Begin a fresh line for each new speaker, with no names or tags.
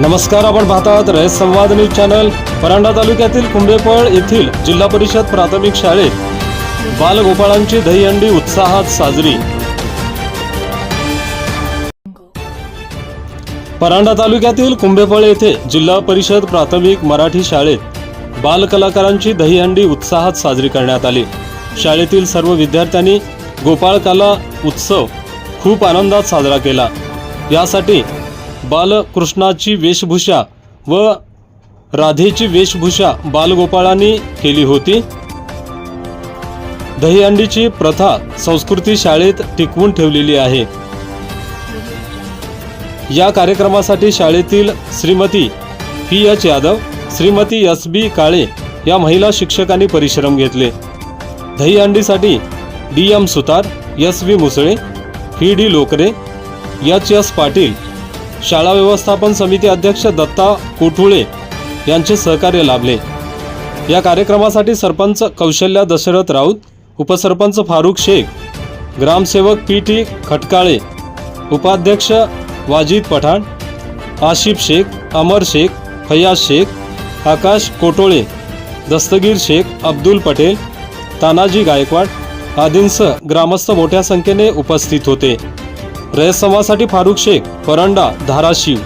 नमस्कार आपण पाहतात रयत संवाद न्यूज चॅनल. परांडा तालुक्यातील कुंभेपळ येथील जिल्हा परिषद प्राथमिक शाळेत बालगोपाळांची दहीहंडी उत्साहात साजरी. परांडा तालुक्यातील कुंभेपळ येथे जिल्हा परिषद प्राथमिक मराठी शाळेत बालकलाकारांची दहीहंडी उत्साहात साजरी करण्यात आली. शाळेतील सर्व विद्यार्थ्यांनी गोपाळकाला उत्सव खूप आनंदात साजरा केला. यासाठी बालकृष्णाची वेशभूषा व राधेची वेशभूषा बालगोपाळांनी केली होती. दहीहंडीची प्रथा संस्कृती शाळेत टिकवून ठेवलेली आहे. या कार्यक्रमासाठी शाळेतील Shrimati P H Yadav Shrimati S B Kale या महिला शिक्षकांनी परिश्रम घेतले. दहीहंडीसाठी D M Sutar S V Musale V D Lokare H S Patil शाळा व्यवस्थापन समिती अध्यक्ष दत्ता कोठुळे यांचे सहकार्य लाभले. या कार्यक्रमासाठी सरपंच कौशल्या दशरथ राऊत उपसरपंच फारुख शेख ग्रामसेवक पी टी खटकाळे उपाध्यक्ष वाजिद पठाण आशिफ शेख अमर शेख फयाज शेख आकाश कोटोळे दस्तगीर शेख अब्दुल पटेल तानाजी गायकवाड आदींसह ग्रामस्थ मोठ्या संख्येने उपस्थित होते. रयत फारुख शेख परंडा धाराशिव.